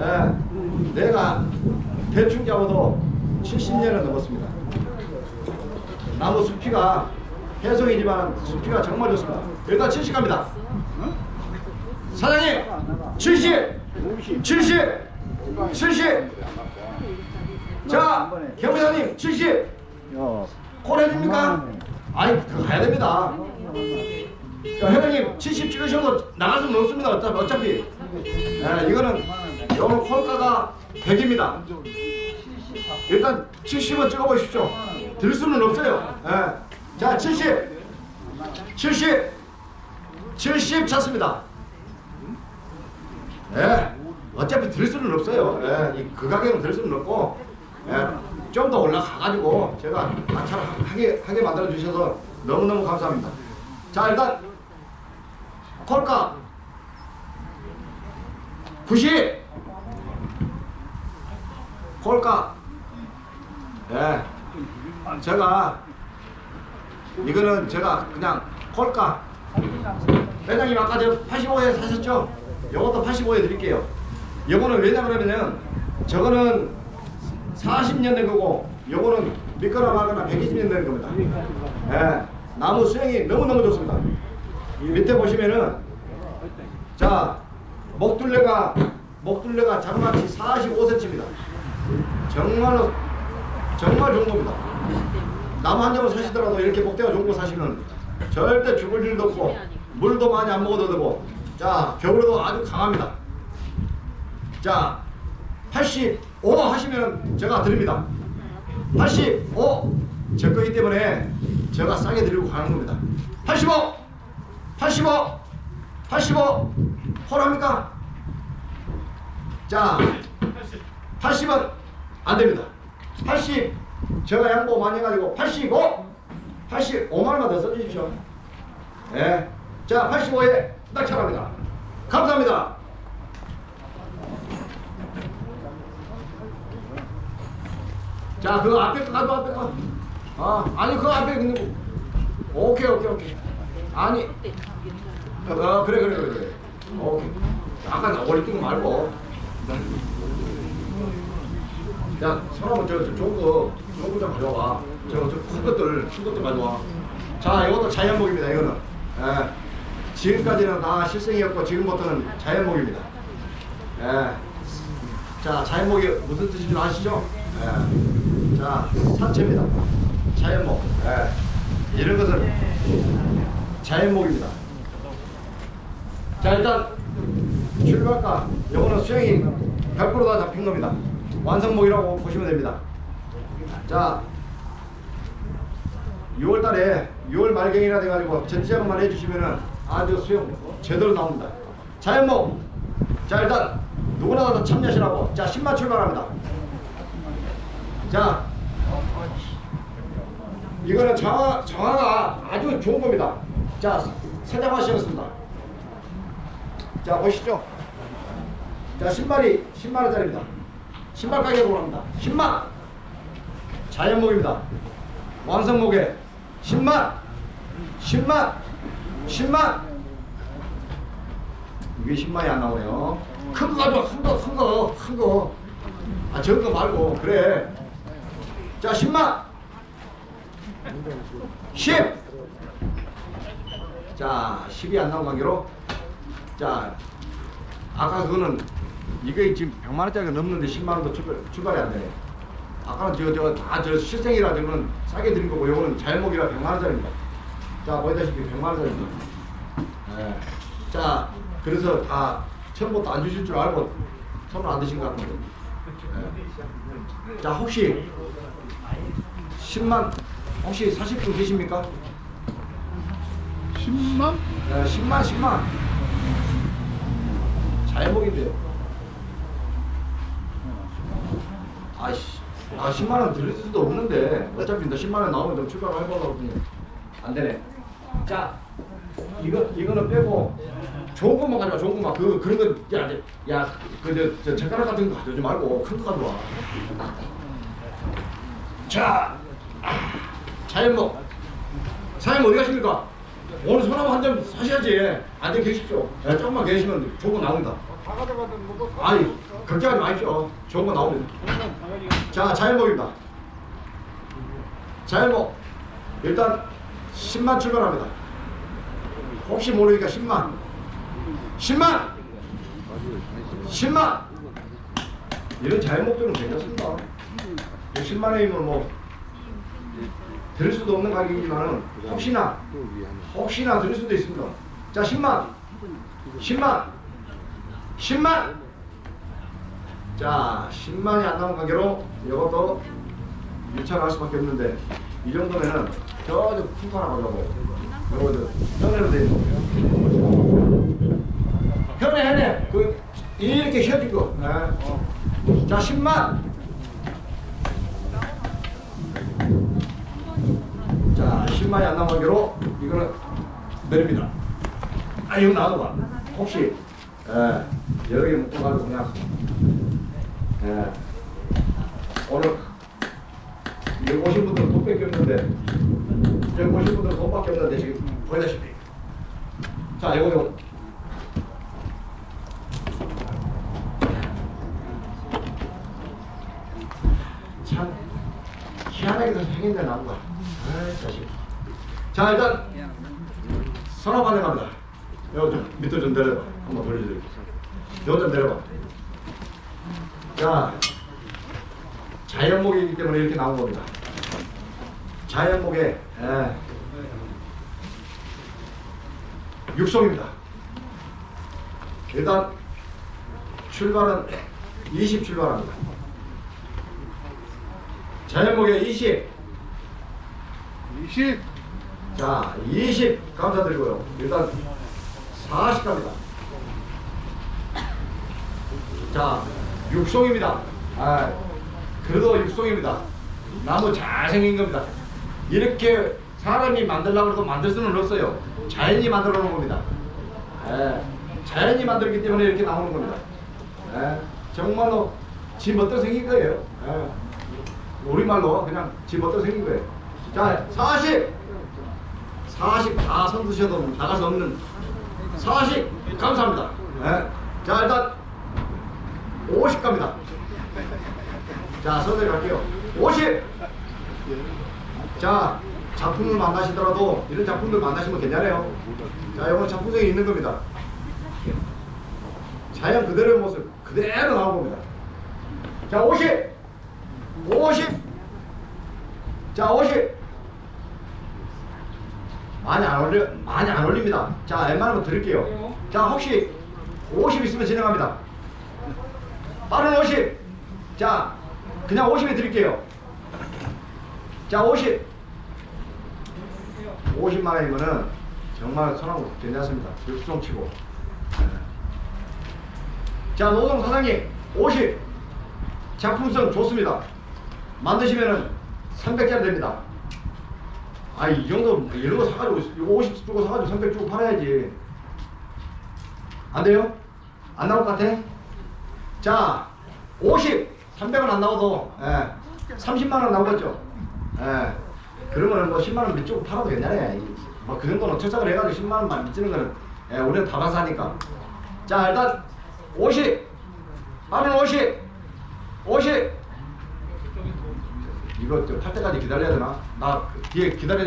예, 내가 대충 잡아도 70년은 넘었습니다. 나무 숲이가 해성이지만 숲이가 정말 좋습니다. 일단 70 갑니다. 사장님 70 70 70 자, 경비사님 70 콜 해줍니까? 아니 그거 가야 됩니다. 자, 회장님 70 찍으셔도 없습니다. 어차피, 어차피. 예, 이거는 요 콜가가 100입니다. 일단 70은 찍어보십시오. 들 수는 없어요. 예. 자, 70, 70, 70 찼습니다. 예. 어차피 들 수는 없어요. 예. 이- 그 가격은 들 수는 없고, 예. 좀 더 올라가가지고 제가 낙찰하게 하게 만들어 주셔서 너무너무 감사합니다. 자, 일단 콜가 90 콜가 예. 제가 이거는 제가 그냥 콜가 회장님 아까 저 85에 사셨죠? 요것도 85에 드릴게요. 요거는 왜냐 그러면은 저거는 40년 된 거고 요거는 미끄러 말거나 120년 된 겁니다. 예. 나무 수행이 너무너무 좋습니다. 이 밑에 보시면은 자 목둘레가 목둘레가 장마치 45cm입니다. 정말로 정말 좋은 겁니다. 나무 한 점을 사시더라도 이렇게 목대가 좋은 거 사시면 절대 죽을 일도 없고 물도 많이 안 먹어도 되고 자 겨울에도 아주 강합니다. 자 85 하시면 제가 드립니다. 85 제 거기 때문에 제가 싸게 드리고 가는 겁니다. 85 85 85 홀합니까? 자 80은 안 됩니다. 80 제가 양보 많이 해가지고 85 85만 원만 더 써주십시오. 예. 자 85에 낙찰합니다. 감사합니다. 자, 그 앞에 거 가도 앞에 거. 아, 아니 그 앞에 있는 거. 오케이, 오케이, 오케이. 아니, 어, 그래, 그래, 그래. 오케이. 아까 나 띄고 말고. 야, 사람은 저, 저 좋은 거, 좋은 거좀 가져와. 저, 저 큰 것들, 큰 것들 가져와. 자, 이것도 자연목입니다, 이거는. 예. 지금까지는 다 실생이었고, 지금부터는 자연목입니다. 예. 자, 자연목이 무슨 뜻인지 아시죠? 예. 자, 산채입니다. 자연목. 예. 이런 것은 자연목입니다. 자, 일단 출발가. 요거는 수행이 100%다 잡힌 겁니다. 완성목이라고 보시면 됩니다. 자, 6월 달에 6월 말경이라 돼가지고 전지작업만 해주시면은 아주 수영 제대로 나옵니다. 자연목. 자, 일단 누구나 다 참여하시라고. 자, 10만 출발합니다. 자, 이거는 정화, 정화가 아주 좋은 겁니다. 자, 세장하시겠습니다. 자, 보시죠. 자, 신발이 10만원짜리입니다. 신발 가격으로 합니다. 10만! 자연목입니다. 완성목에 10만! 10만! 10만! 이게 10만이 안 나오네요. 큰 거 가져와, 큰 거, 큰 거, 큰 거. 아, 적은 거 말고, 그래. 자, 10만! 10! 자, 10이 안 나온 관계로. 자, 아까 그거는, 이게 지금 100만 원짜리가 넘는데 10만 원도 출발, 출발이 안 되네. 아까는 저, 저, 다 저 실생이라 저거는 싸게 드린 거고, 요거는 잘목이라 100만 원짜리입니다. 자, 보이다시피 100만 원짜리입니다. 예. 자, 그래서 다 처음부터 안 주실 줄 알고 손을 안 드신 것 같은데. 예. 자, 혹시 10만, 혹시 사실 분 계십니까? 10만? 네, 10만, 10만. 잘목인데요. 아이씨, 아 10만 원 드릴 수도 없는데 어차피 너 10만 원 나오면 너 해보려고 그냥 안 되네. 자, 이거 이거는 빼고 좋은 것만 가져와, 좋은 것만 그 그런 거 야, 야, 그저 저 젓가락 같은 거 가져오지 말고 큰 거 가져와. 자, 자연목. 사장님 어디 가십니까? 오늘 소나무 한 점 사셔야지. 앉아 계십시오. 네, 조금만 계시면 좋은 거 나옵니다. 아니 걱정하지 마십시오. 좋은 거 나옵니다. 자 자연목입니다. 자연목 일단 10만 출발합니다. 혹시 모르니까 10만 10만 10만 이런 자연목들은 괜찮습니다. 10만 원이면 뭐 드릴 수도 없는 가격이지만은 혹시나 혹시나 드릴 수도 있습니다. 자 10만 10만 10만. 자 10만이 안 나온 관계로 이것도 유찰할 수밖에 없는데 이 정도면은 저저 큰 하나 가려고. 이거도 현해로 돼. 있는 거예요 현해 현해 그 이렇게 휘어진 거. 네. 자 10만. 자 10만이 안 나온 관계로 이거는 내립니다. 아 이거 놔둬봐. 혹시 예, 개 묶어가지고 그냥. 예, 오늘 여기 오신 분들은 돈밖에 없는데 여기 오신 분들은 돈밖에 없는데 지금 보다시피. 자좀참 희한하게 도 생긴 데 나온 거야. 아이 자식. 자 일단 선호 반응합니다 좀 밑으로 좀 내려봐. 한번 돌려드릴게요 이거 좀 내려봐. 자 자연목이기 때문에 이렇게 나온 겁니다. 자연목에 예, 육성입니다. 일단 출발은 20 출발합니다. 자연목에 20 20 자, 20 감사드리고요. 일단 40 갑니다. 자, 육송입니다. 아, 그래도 육송입니다. 나무 잘생긴 겁니다. 이렇게 사람이 만들려고 해도 만들 수는 없어요. 자연이 만들어 놓은 겁니다. 예, 자연이 만들기 때문에 이렇게 나오는 겁니다. 예, 정말로 지 멋대로 생긴 거예요. 예, 우리말로 그냥 지 멋대로 생긴 거예요. 자, 40! 40 다 선드셔도 나갈 수 없는 40 감사합니다. 네. 자 일단 50 갑니다. 자 선들 갈게요. 50. 자 작품을 만나시더라도 이런 작품들 만나시면 괜찮아요. 자 이건 작품성이 있는 겁니다. 자연 그대로의 모습 그대로 나온 겁니다. 자 50. 50. 자 50. 많이 안 올려 많이 안 올립니다. 자, 웬만한 거 드릴게요. 자, 혹시 50 있으면 진행합니다. 빠른 50. 자, 그냥 50에 드릴게요. 자, 50. 50만 원이면은 정말 선하고 괜찮습니다. 육성 치고. 네. 자, 노동 사장님 50. 작품성 좋습니다. 만드시면은 300짜리 됩니다. 아, 이 정도, 이런 거 사가지고, 이거 50 주고 사가지고 300 주고 팔아야지. 안 돼요? 안 나올 것 같아? 자, 50! 300원 안 나와도, 예, 30만 원 나오겠죠? 예. 그러면 뭐 10만 원 밑주고 팔아도 괜찮아요. 뭐그 정도는 철착을 해가지고 10만 원만 밑지는 거는, 예, 우리는 다 가사니까. 자, 일단, 50! 빠른 50! 50! 이거 저팔 때까지 기다려야 되나? 나그 뒤에 기다려